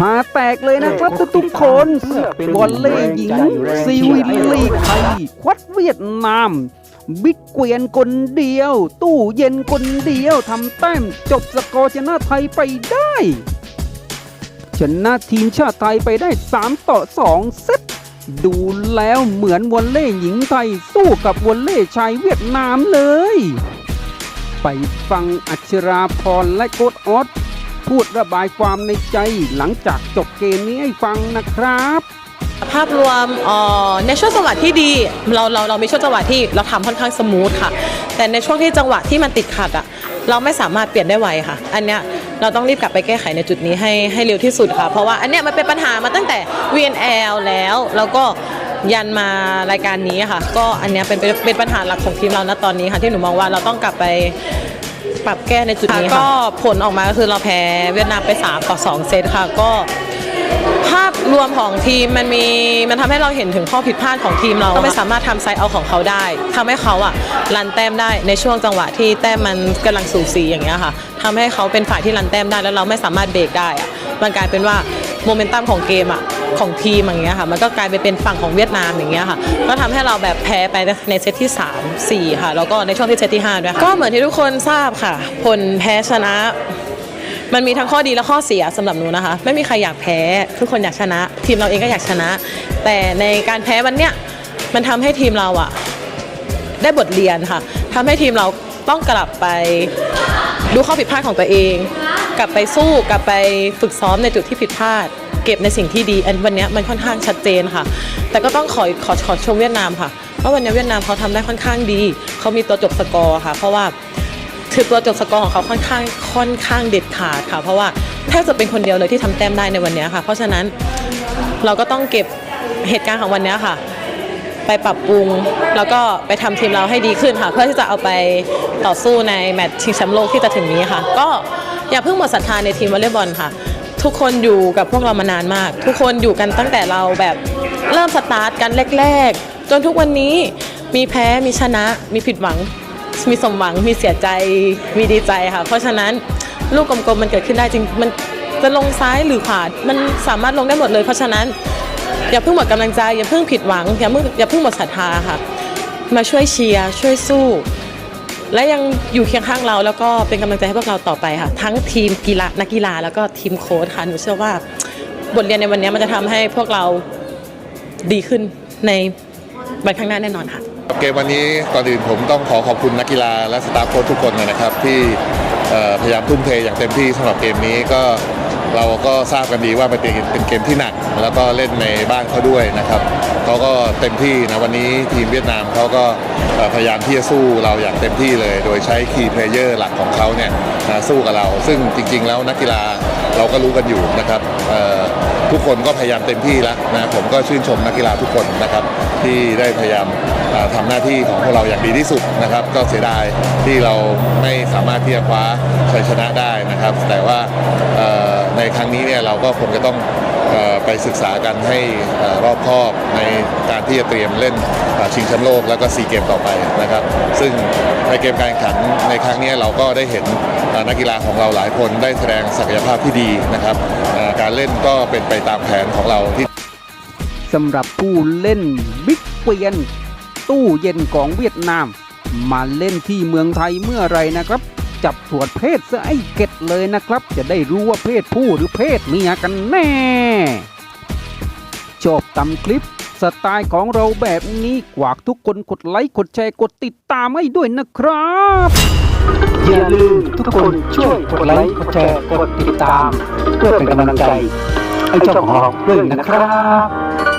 หาแตกเลยนะครับทุกๆคนวอลเล่หญิงซีวิลลีกไทยควัดเวียดนามบิ๊กเกวียนคนเดียว ตู้เย็นคนเดียวทำแต้มจบสกอร์ชนะไทยไปได้ชนะทีมชาติไทยไปได้ 3 ต่อ 2 เซตดูแล้วเหมือนวอลเล่หญิงไทยสู้กับวอลเล่ชายเวียดนามเลย ไปฟังอัชราพรและโกดออส พูดระบายความในใจหลังจากจบเกมนี้ให้ฟังนะครับ ภาพรวมอ่อในช่วงจังหวะที่ดีเราเราเรามีช่วงจังหวะที่เราทำค่อนข้างสมูทค่ะ แต่ในช่วงที่จังหวะที่มันติดขัดอะเราไม่สามารถเปลี่ยนได้ไวค่ะ อันเนี้ยเราต้องรีบกลับไปแก้ไขในจุดนี้ให้ให้เร็วที่สุดค่ะ เพราะว่าอันเนี้ยมันเป็นปัญหามาตั้งแต่ VNL แล้วแล้วก็ยันมารายการนี้ค่ะ ก็อันเนี้ยเป็นเป็นเป็นปัญหาหลักของทีมเราณตอนนี้ค่ะ ที่หนูมองว่าเราต้องกลับไป ปรับแก้ในจุดนี้ค่ะก็ผลออกมาก็คือเราแพ้เวียดนามไป3ต่อ2เซตค่ะก็ภาพรวมของทีมมันมีมันทำให้เราเห็นถึงข้อผิดพลาดของทีมเราก็ไม่สามารถทำไซด์เอาของเขาได้ทำให้เขาอะรันแต้มได้ในช่วงจังหวะที่แต้มมันกำลังสูสีอย่างเงี้ยค่ะทำให้เขาเป็นฝ่ายที่รันแต้มได้แล้วเราไม่สามารถเบรกได้อะมันกลายเป็นว่า โมเมนตัมของเกมอะของทีมอย่างเงี้ยค่ะมันก็กลายไปเป็นฝั่งของเวียดนามอย่างเงี้ยค่ะก็ทำให้เราแบบแพ้ไปในเซตที่ 3 4 ค่ะแล้วก็ในช่วงที่เซตที่5ด้วยค่ะก็เหมือนที่ทุกคนทราบค่ะ ผลแพ้ชนะมันมีทั้งข้อดีและข้อเสียสำหรับหนูนะคะ ไม่มีใครอยากแพ้ทุกคนอยากชนะ ทีมเราเองก็อยากชนะ แต่ในการแพ้วันเนี้ยมันทำให้ทีมเราอะได้บทเรียนค่ะทำให้ทีมเราต้องกลับไปดูข้อผิดพลาดของตัวเอง กลับไปสู้กลับไปฝึกซ้อมในจุดที่ผิดพลาด เก็บในสิ่งที่ดี อันวันนี้มันค่อนข้างชัดเจนค่ะ แต่ก็ต้องขอขอขอชมเวียดนามค่ะเพราะวันนี้เวียดนามเขาทำได้ค่อนข้างดี เขามีตัวจบสกอร์ค่ะ เพราะว่าคือตัวจบสกอร์ของเขาค่อนข้างค่อนข้างเด็ดขาดค่ะ เพราะว่าแทบจะเป็นคนเดียวเลยที่ทำแต้มได้ในวันนี้ค่ะ เพราะฉะนั้นเราก็ต้องเก็บเหตุการณ์ของวันนี้ค่ะ ไปปรับปรุง แล้วก็ไปทำทีมเราให้ดีขึ้นค่ะ เพื่อที่จะเอาไปต่อสู้ในแมตช์ชิงแชมป์โลกที่จะถึงนี้ค่ะ ก็ อย่าเพิ่งหมดศรัทธาในทีมวอลเลย์บอลค่ะ ทุกคนอยู่กับพวกเรามานานมาก ทุกคนอยู่กันตั้งแต่เราแบบเริ่มสตาร์ทกันแรก ๆ จนทุกวันนี้มีแพ้มีชนะ มีผิดหวัง มีสมหวังมีเสียใจมีดีใจค่ะ เพราะฉะนั้นลูกกลมๆมันเกิดขึ้นได้จริงมันจะลงซ้ายหรือขวามันสามารถลงได้หมดเลย เพราะฉะนั้นอย่าเพิ่งหมดกำลังใจอย่าเพิ่งผิดหวังอย่าเพิ่งอย่าเพิ่งหมดศรัทธาค่ะ มาช่วยเชียร์ช่วยสู้ และยังอยู่เคียงข้างเราแล้วก็เป็นกำลังใจให้พวกเราต่อไปค่ะ ทั้งทีมกีฬานักกีฬาแล้วก็ทีมโค้ชค่ะหนูเชื่อว่าบทเรียนในวันนี้มันจะทำให้พวกเราดีขึ้นในวันข้างหน้าแน่นอนค่ะ เกมวันนี้ก่อนอื่นผมต้องขอขอบคุณนักกีฬาและสตาฟโค้ชทุกคนนะครับ ที่เอ่อพยายามทุ่มเทอย่างเต็มที่สำหรับเกมนี้ก็ เราก็ทราบกันดีว่ามันเป็นเป็นเกมที่หนัก แล้วก็เล่นในบ้านเขาด้วยนะครับเขาก็เต็มที่นะวันนี้ทีมเวียดนามเขาก็พยายามที่จะสู้เราอย่างเต็มที่เลย โดยใช้คีย์เพลเยอร์หลักของเขาเนี่ยนะสู้กับเรา ซึ่งจริง ๆ แล้วนักกีฬา เราก็รู้กันอยู่นะครับทุกคนก็พยายามเต็มที่แล้วนะผมก็ชื่นชมนักกีฬาทุกคนนะครับที่ได้พยายามเอ่อทำหน้าที่ของพวกเราอย่างดีที่สุดนะครับ ก็เสียดายที่เราไม่สามารถที่จะคว้าชัยชนะได้นะครับ แต่ว่าในครั้งนี้เนี่ยเราก็คงจะต้องไปศึกษากันให้รอบคอบในการที่จะเตรียมเล่นชิงแชมป์โลกแล้วก็ซีเกมต่อไปนะครับ ซึ่งในเกมการแข่งขันในครั้งนี้เราก็ได้เห็น นักกีฬาของเราหลายคนได้แสดงศักยภาพที่ดีนะครับเอ่อการเล่นก็เป็นไปตามแผนของเราที่สำหรับผู้เล่นบิ๊กเกวียน ตู้เย็นของเวียดนาม มาเล่นที่เมืองไทยเมื่อไรนะครับ จับตรวจเพศซะไอ้เก็ดเลยนะครับ จะได้รู้ว่าเพศผู้หรือเพศเมียกันแน่ชอบตำคลิป สไตล์ของเราแบบนี้กวากทุกคนกดไลค์กดแชร์กดติดตามให้ด้วยนะครับ อย่าลืมทุกคนช่วยกดไลค์กดแชร์กดติดตาม เพื่อเป็นกำลังใจให้เจ้าของด้วยนะครับ